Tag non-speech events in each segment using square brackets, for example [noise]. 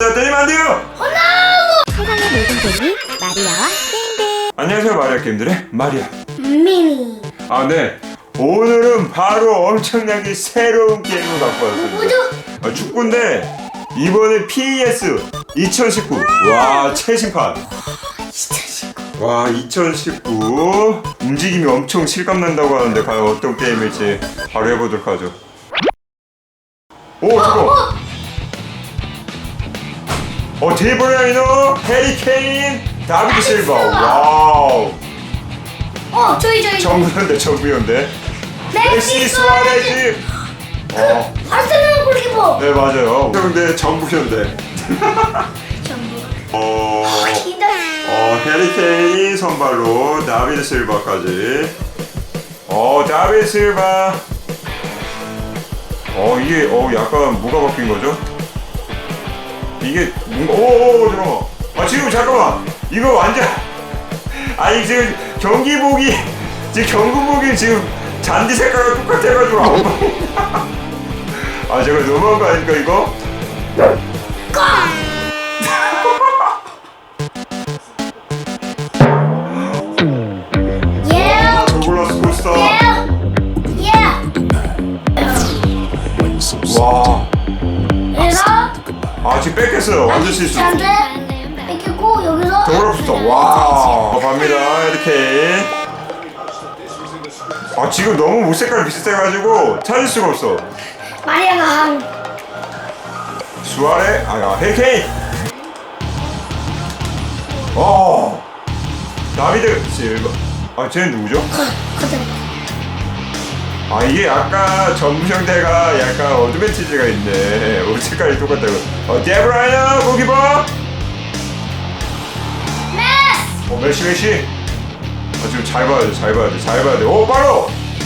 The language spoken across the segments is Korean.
자, 때리면 안 돼요! 세상의 모든 재미 마리아와 땡땡 안녕하세요, 마리아 게임들의 마리아. 미니 아, 네. 오늘은 바로 엄청나게 새로운 게임을 갖고 왔습니다. 뭐죠? 아, 축구인데, 이번에 PES 2019. 와, 최신판. 와, 2019. 움직임이 엄청 실감난다고 하는데, 과연 어떤 게임일지 바로 해보도록 하죠. 오, 잠깐! 어, 데브라이너, 해리케인, 다비드 실바. 와우. 어 저희 저희 정부연대, 정부연대. 메시 수아레즈. 어, 바르셀로나 골키퍼 네 맞아요. 정부현대. 전부 어, 기다 어 해리케인이 선발로 다비드 실바까지. 어 다비드 실바. 어 이게 어 약간 뭐가 바뀐 거죠? 이게 오오 잠깐만. 아 지금 잠깐만. 이거 완전 [laughs] 아니 지금 경기복이 [laughs] 지금 경기복이 지금 잔디 색깔과 똑같아가지고. [laughs] 아 제가 너무한 거 아닙니까 이거? 예 아 지금 뺏겼어요. 완전 실수. 잔데 뺏기고 여기서 초콜릿 코스터. 와. 어, 갑니다 이렇게. 아 지금 너무 옷 색깔 비슷해가지고 찾을 수가 없어. 마리아가 한 수아레 아야 헤리케인. 어. 다비드 실바. 아 쟤는 누구죠? 커튼 아 이게 약간 전무형대가 약간 어드밴티지가 있네. [laughs] 옷 색깔이 똑같다고. 어 데브라이너 고기버 메스! 어 메시 메시. 아 지금 잘 봐야 돼잘 봐야 돼잘 봐야 돼오 빠르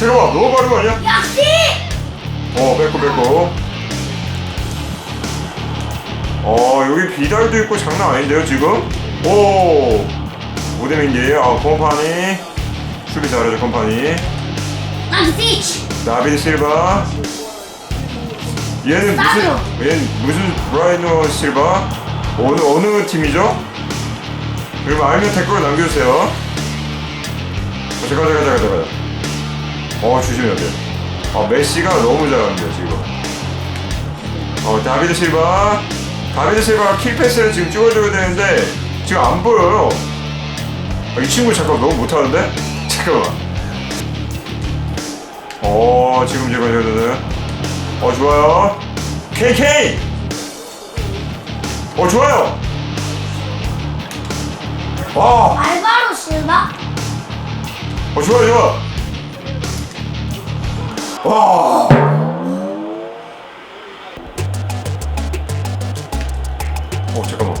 잠깐만 너무 빠른 거 아니야? 역시! 어 뺏고 뺏고. 어 여기 비달도 있고 장난 아닌데요 지금? 오! 오데민기 아 컴파니. 수비 잘하죠 컴파니 나기티치 나비드 실바 얘는 무슨 싸죠. 얘는 무슨 브라이노 실바 어느 어느 팀이죠? 그리고 알면 댓글로 남겨주세요. 어, 잠깐 잠깐 잠깐 잠깐. 어 조심해야 돼. 아 메시가 너무 잘합니다 지금. 어 다비드 실바 다비드 실바가 킬 패스를 지금 찍어줘야 되는데 지금 안 보여요. 아, 이 친구 잠깐 너무 못하는데? [laughs] 잠깐만. 어 지금 지금 지금 지금 어 좋아요. KK 어 좋아요. 와어. 알바로 실바? 좋아 좋아 와 어, 잠깐만.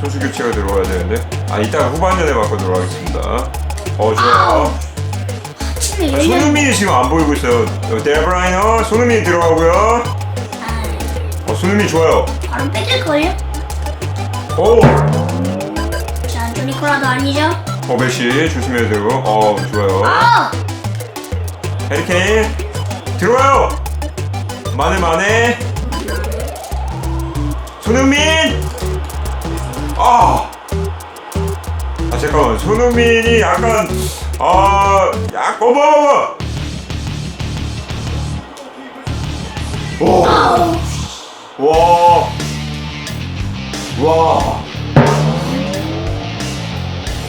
선수 교체가 들어와야 되는데. 아, 이따가 후반전에 바꿔도록 하겠습니다. 어, 좋아요. 침이 아, 왜 이래 손흥민이 지금 안 보이고 있어요. 어, 데브라이너, 손흥민이 들어가고요. 어, 손흥민 좋아요. 바로 뺏길걸요? 오! 자 안토니콜라도 아니죠? 어, 메시 조심해야 되고. 어, 좋아요. 아 해리케인 들어와요. 마네 마네. 손흥민. 아. 아 잠깐만. 손흥민이 약간 아, 어머. 오. 와. 와.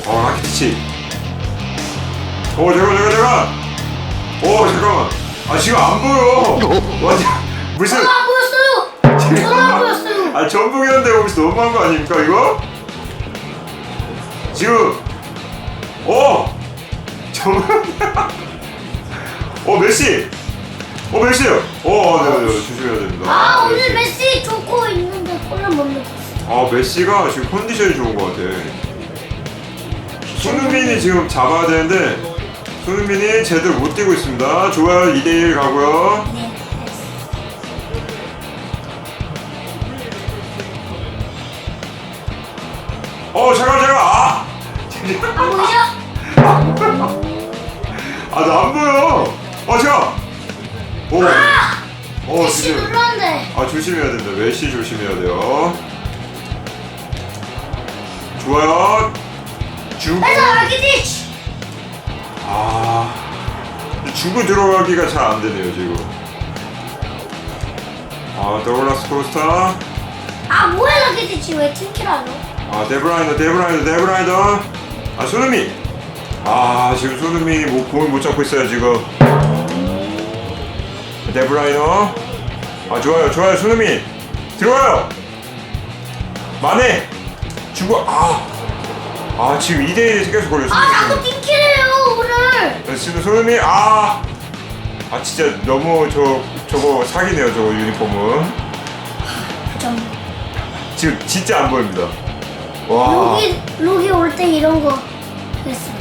어, 라키티치. 오, 잠깐, 잠깐, 잠깐. 오, 잠깐만. 아, 지금 안 보여. 완전, 무슨. 안 보였어요 안 보였어요 아, 전북이었는데 거기서 너무한 거 아닙니까, 이거? 지금. 오! 어, 메시. 어, 메시요. 어, 네, 네, 네, 조심해야 됩니다. 아 메시. 오늘 메시 좋고 있는데 골을 못 넣었어 아 메시가 지금 컨디션이 좋은 것 같아. 손흥민이 지금 잡아야 되는데 손흥민이 제대로 못 뛰고 있습니다. 좋아요 2대1 가고요. 네어 잠깐 잠깐 아! 안 보이죠? [laughs] 아나안 보여. 아 자. 오. 어 시불안데 아 조심해야 된다. 외시 조심해야 돼요. 좋아요. 주고. 아기지. 들어가기가 잘 안 되네요 지금. 아 더글라스 코스타. 아 뭐야 아기지 왜 튕기라노? 아 데브라이더 데브라이더 데브라이더. 아 손흥민. 아 지금 손흥민이 뭐 공을 못 잡고 있어요 지금. 데브라이더. 아 좋아요 좋아요 손흥민 들어와요. 마네 주고 아. 아 지금 2대1 계속 걸렸어요. 아 자꾸 팀키래요 오늘. 네, 지금 손흥민 아. 아 진짜 너무 저 저거 사기네요 저거 유니폼은 좀 지금 진짜 안 보입니다. 와 로기 로기 올때 이런 거 했어.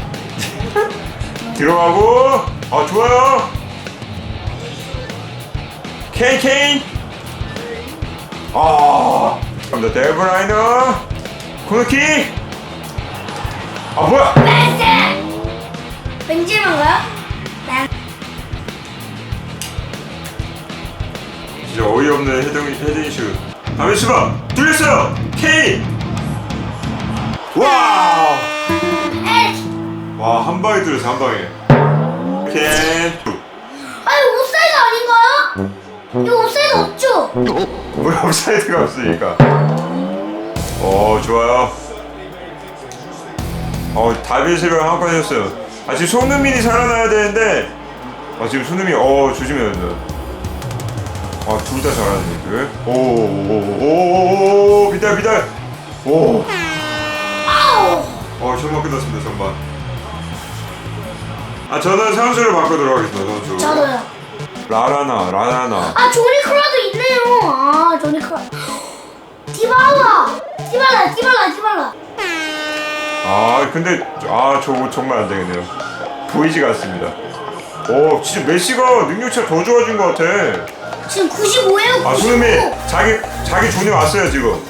들어가고 아 좋아요. 케인 케인 아 감다 데브라이너 코너킥 아 뭐야. 벤제만가요? 네. 진짜 어이없는 헤딩 헤딩 슛 수바 뚫렸어요 케인 와. 에이. 와, 한 방에 뚫렸어, 한 방에. 캔. 아니 옵사이드 아닌가요? 이거 옵사이드 없죠? 왜 업사이드가 없으니까. 어, 좋아요. 어, 다비스를 한건 해줬어요. 아, 지금 손흥민이 살아나야 되는데, 아, 지금 손흥민이, 어, 조심해야 된다. 아, 둘 다 잘하네, 둘. 오, 오, 오, 오, 비달, 비달. 오. 아우. 어, 전반 끝났습니다, 전반. 아, 저는 선수를 바꾸도록 하겠습니다, 선수. 저도요. 라라나, 라라나. 아 조니 크라도 있네요. 아 조니 크라. 디발라. 디발라. 디발라. 디발라. 아 근데 아 저거 정말 안 되겠네요. 보이지가 않습니다. 오 진짜 메시가 능력치가 더 좋아진 것 같아. 지금 95예요. 아 손흥민 자기 자기 존이 왔어요 지금.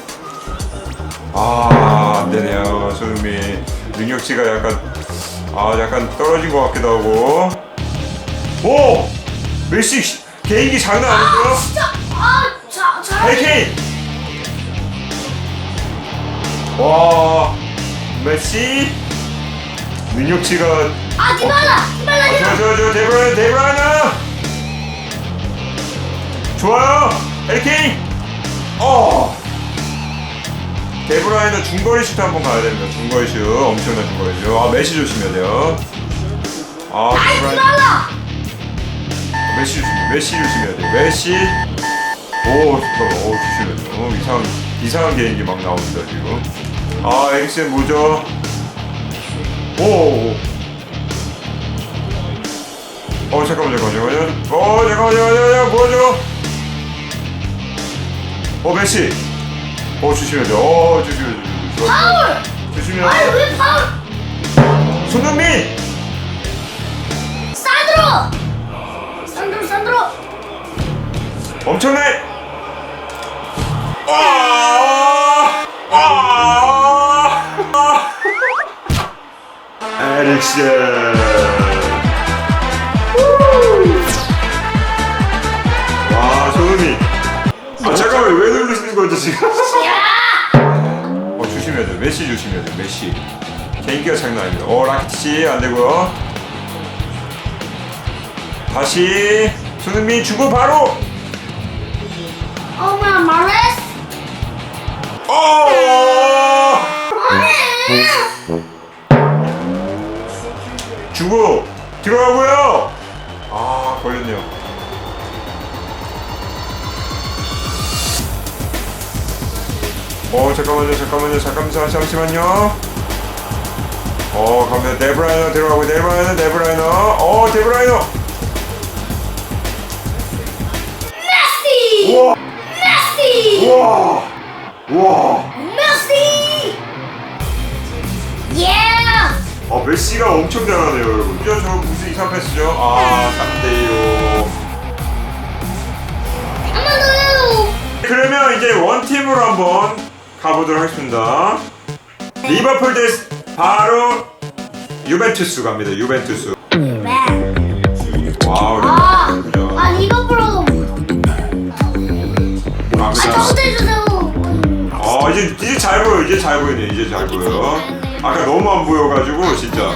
아 안 되네요 손흥민 능력치가 약간 아 약간 떨어진 것 같기도 하고. 오 메시 시- 개인기 장난 아닌데요? 진짜 아 자 잘. 헤이케인. 와 메시 능력치가 아 디발라. 디발라. 디발라. 저저저 데브라이너 데브라이너 좋아요 LK 어 데브라이너 중거리 슛 한번 가야 됩니다. 중거리 슛. 엄청난 중거리 슛 아 메시 조심해야 돼요. 아아 데브라이너 디발라. 메시 조심해. 메시 조심해야 돼요. 메시. 오 잠깐만 오 조심해야 돼요. 어, 이상한 이상한 개인기 막 나옵니다 지금. 아 엑센 뭐죠? 오, 오. 어 잠깐만 잠깐만 잠깐만 어 잠깐만 잠깐만 잠깐만 뭐죠? 어 메시 어 조심해야 돼 어 조심해야 돼 좋아. 파울. 조심해야 아니 돼 왜 파울? 손흥민 산드로. 산드로 산드로. 엄청나게 아! 아! 에릭sen 메시 조심해야 돼 메시. 개인기가 장난 아닙니다 어 라키티치 안 되고요. 다시 손흥민 주고 바로! 어머 마레스. 어! 아니. 주고 들어가고요. 아 걸렸네요 어 잠깐만요 잠깐만요 잠깐만 잠시만요 어 갑니다 데브라이너 들어가고 데브라이너 데브라이너 어 데브라이너 메시. 우와 메시. 우와 우와 메시. 예. 아 메시가 엄청 잘하네요 여러분 이거 저 무슨 이상 패스죠 아 3대2로 한번 더요. 그러면 이제 원팀으로 한번 가보도록 하겠습니다. 리버풀 대 바로 유벤투스 갑니다 유벤투스. 왜? 와우 아, 아 리버풀하고. 아 갑니다 저도 해주세요. 어 이제 이제 잘 보여 이제 잘 보이네 이제 잘 보여. 아까 너무 안 보여가지고 진짜.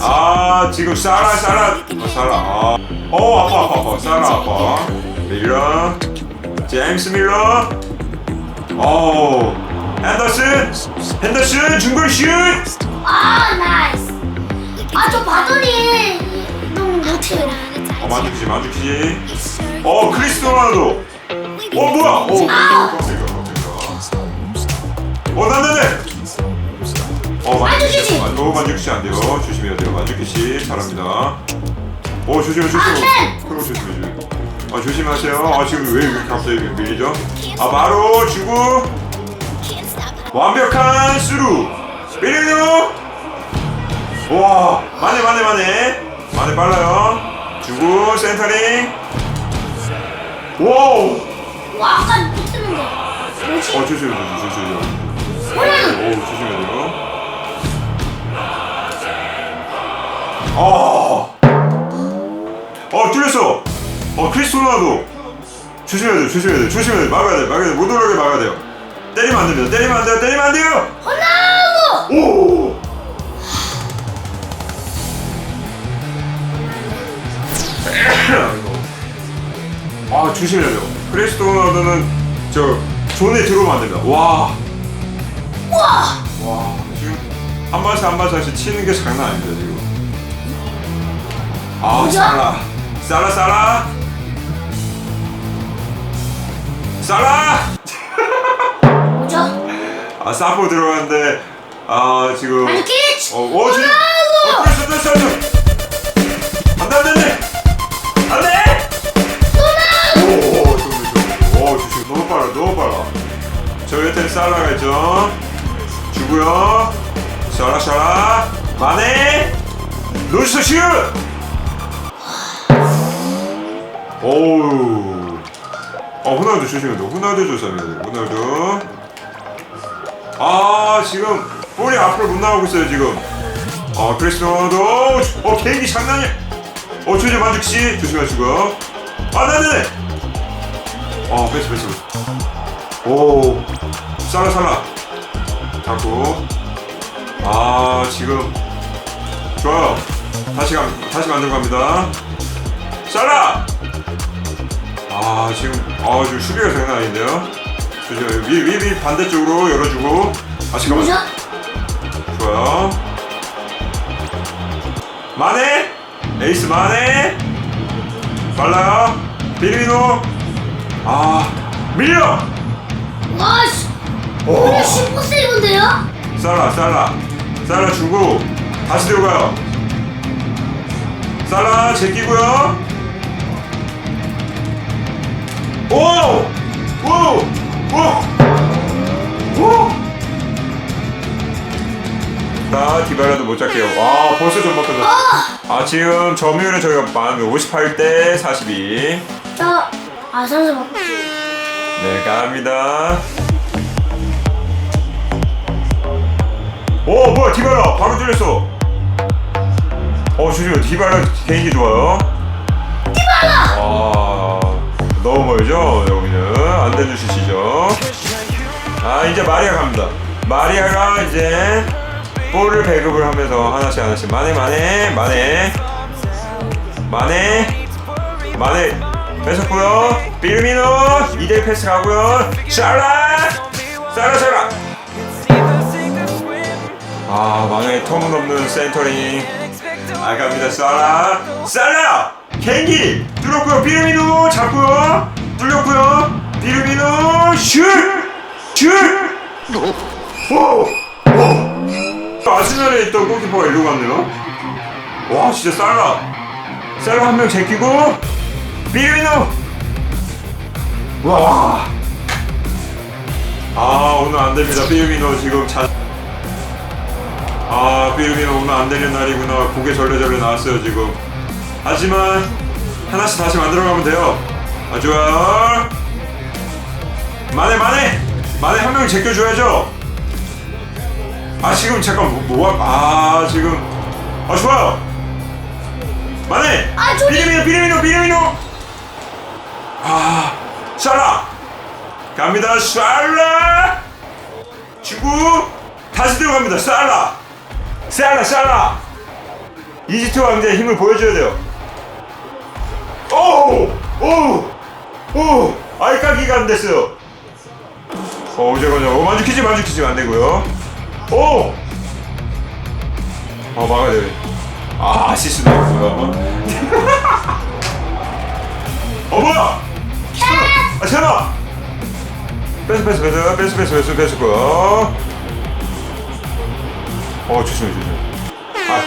아 지금 사라 사라. 아, 사라. 아. 어 아파 아파 아파. 사라 아파. 밀러. 제임스 밀러. 어 핸더슨 핸더슨 중거리 슛 아 나이스. 아 저 바더니 너무 못해요. 어 만족시 만족시 어 크리스티아노 로날도. 어 뭐야? 어 깜짝이야 어 난나네 어 만족시! 만- 너무 만족시 안 돼요. 조심해야 돼요. 씨 잘합니다. 어 조심해 조심해. 아, 캔! 그럼 조심해 조심해. 아 조심하세요. 아 지금 왜 이렇게 갑자기 밀리죠? 아 바로 주고 완벽한 스루 밀리누 와 마네 마네 마네 마네 빨라요. 주고 센터링. 와우. 와 아까 못 뜨는 거. 뭐지? 어 조심해 조심해 조심해. 호날두 오 조심해야 돼요. 어. 어 뚫렸어. 어 크리스토나도. 조심해야 돼요 조심해야 돼요 조심해야 돼요 막아야 돼요 막아야 돼요 못 올라게 막아야 돼요 때리면 안 됩니다. 때리면 안 돼요. 때리면 안 돼요. 호날두 오! 아 조심해야 돼요 크리스토나도는 저 존에 들어오면 안 됩니다. 와. 와! 와 지금 한 발씩 한 발씩 치는 게 장난 아닙니다 지금. 아? 살라 살라 살라 살라 뭐죠? 아 사포 들어갔는데 아 지금. 아니 키치! 어, 어 지금. 어 됐어 됐어 됐어 안돼 안돼 안돼. 안돼! 오오 좋네 좋네. 오 조심 너무 빨라 너무 빨라. 저 곁에 살라가 있죠? 주고요. 샤라 샤라. 마네. 노스 슛 오우. 어 호날두 조심해야 돼 호날두 조심해야 돼. 호날두 아 지금 볼이 앞으로 못 나가고 있어요 지금. 어 크리스티아노도 어 개인기 장난이야 어 조심 만족시 조심하시고 아 네네 어 뺐어 뺐어 뺐어 오 살라 살라 잡고. 아 지금. 좋아요. 다시 가 다시 만들어 갑니다. 살라 아 지금 아 지금 수비가 장난 아닌데요 조심 위 위 위 반대쪽으로 열어주고. 아 잠깐만. 뭐죠? 좋아요. 마네! 에이스 마네! 빨라요. 비리노 아 밀려! 와씨. 오 그냥 15세이브인데요? 살라 살라. 살라 주고 다시 들어가요. 살라 제끼고요. 오오오오 자, 디바라도 못 잡게요. 와, 벌써 전막 끝났어. 아, 지금 점유율은 저희가 만 58대 42. 저 바꿔 네, 갑니다. 오, 뭐야, 디바라 바로 뚫렸어. 어, 조심해, 디바라 개인기 좋아요. 디바라. 아, 너무 멀죠, 여기는 안 되는 슛이죠. 아, 이제 마리아 갑니다. 마리아가 이제 볼을 배급을 하면서 하나씩 하나씩. 마네 마네 마네. 마네 마네. 뺏었고요. 비르미노 2대 패스 가고요. 샬라! 샬라 샬라! 아 마네 터무없는 센터링 아 갑니다. 샬라 샬라! 갱기 뚫었고요. 비르미노 잡고요. 뚫렸고요. 비르미노 슛슛! 오! 오! 아스날에 있던 골키퍼가 일로 갔네요. 와 진짜 살라. 살라 한 명 제끼고 비르미노. 와. 아 오늘 안 됩니다. 비르미노 지금 자. 아 비르미노 오늘 안 되는 날이구나. 고개 절레절레 나왔어요 지금. 하지만 하나씩 다시 만들어가면 돼요. 아 좋아요. 만에 만에 만에 한명 제껴줘야죠. 아 지금 잠깐 뭐, 뭐, 아 지금. 아 좋아요. 만에 아, 저기- 비리미노 비리미노 비리미노. 아 샬라. 갑니다 샬라. 주고 다시 들어갑니다 샬라. 샤라 샤라. 이지트 왕자의 힘을 보여줘야 돼요. 오오오 알까기가 안 됐어요. 어 잠깐만요 어, 만죽키지 만죽키지 안 되고요 오 어, 막아야 돼. 아, 실수네, 이거. [laughs] 어, 뭐야! 아, 세나! 뺐어, 뺐어, 뺐어, 뺐어, 뺐어, 뺐어, 뺐어, 거. 어, 조심해, 조심해. 아.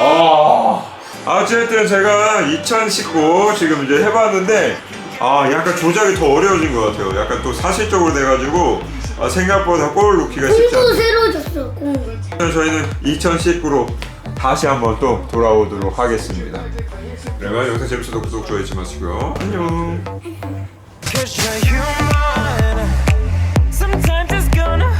아. 어쨌든 제가 2019 지금 이제 해봤는데, 아, 약간 조작이 더 어려워진 것 같아요. 약간 또 사실적으로 돼가지고, 아, 생각보다 골 넣기가 쉽지 않아요. 새로 줬어 공 저희는 2019로 다시 한번 또 돌아오도록 하겠습니다. 그러면 영상 재밌어도 구독, 좋아요 잊지 마시고요. 안녕. Cause you're human. Sometimes it's gonna